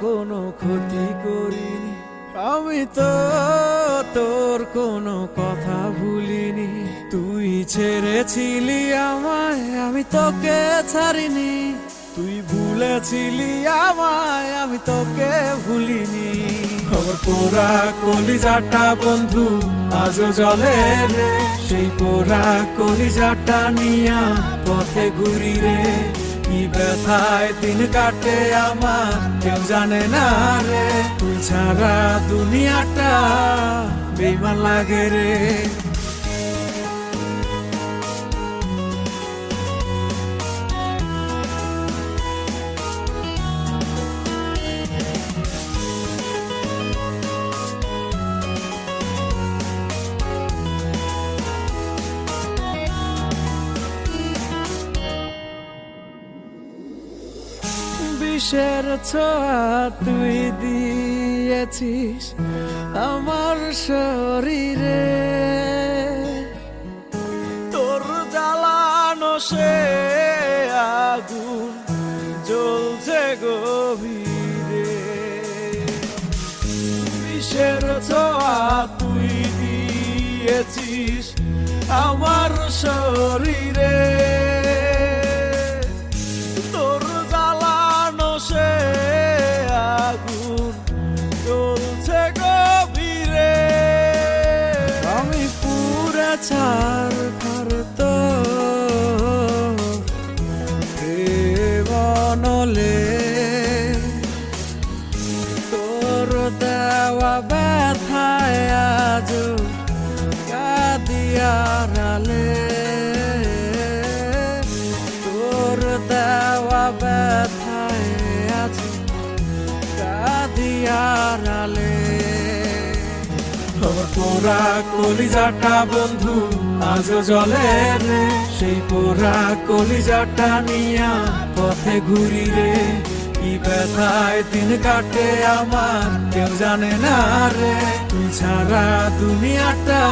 কোনো ক্ষতি করিনি। আমি তো তোর কোনো কথা ভুলিনি। তুই ছেড়েছিলি আমায়, আমি তোকে ছাড়িনি। তুই ভুলেছিলি আমায়, আমি তোকে ভুলিনি। খবর পোড়া কলিজাটা বন্ধু, আজও জলে সেই পোড়া কলিজাটা নিয়া পথে ঘুরি রে। ব্যথায় দিন কাটে আমার কেউ জানে না রে তুই ছাড়া দুনিয়াটা বেমান লাগে রে। বিষের ছোঁয়া তুই দিয়েছিস আমার শরীরে? তোর জ্বালানো সে আগুন জ্বলছে গভীরে। বিষের ছোঁয়া তুই দিয়েছিস আমার শরীরে? বনলে তোর দেওয়া ব্যথায় আজ কাদিয়ারালে তোর দেওয়া ব্যথায় আজ কাদিয়ারালে পোড়া কলিজাটা বন্ধু আজ জলে সেই পোড়া কলিজাটা নিয়া পথে ঘুরি রে। কি ব্যথায় দিন কাটে আমার, কেউ জানে না রে। তুই ছাড়া দুনিয়াটা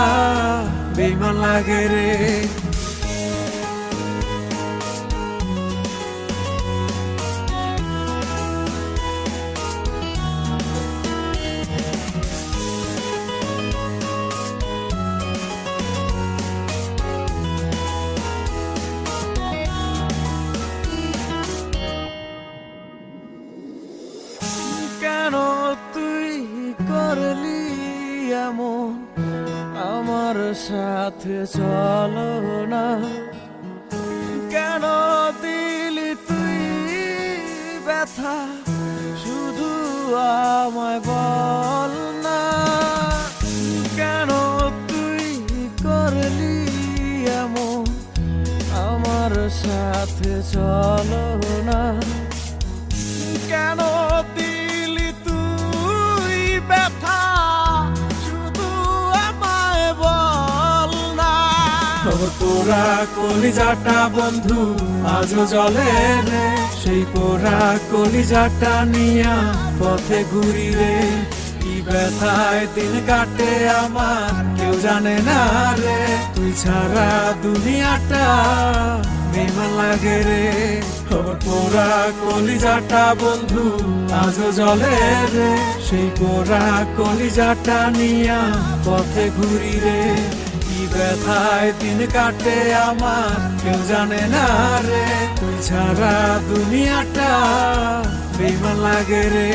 বেমান লাগে রে। করলি এমন? আমার সাথে চলো না। কেন দিলি তুই ব্যথা? শুধু আমায় বল না। কেন তুই করলি এমন? আমার সাথে চলো না। কেন দিলি তোরা কলিজাটা বন্ধু, আজও জলে রে সেই পোড়া কলিজাটা নিয়া পথে ঘুরি রে। কি ব্যথায় দিন কাটে আমার, কেউ জানে না রে। তুই ছাড়া দুনিয়াটা বেমান লাগে রে। খবর কলিজাটা বন্ধু, আজও জলে রে। সেই পোড়া কলিজাটা নিয়া পথে ঘুরি রে। ব্যথায় দিন কাটে আমার কেউ জানে না রে তুই ছাড়া দুনিয়াটা বেমান লাগে রে।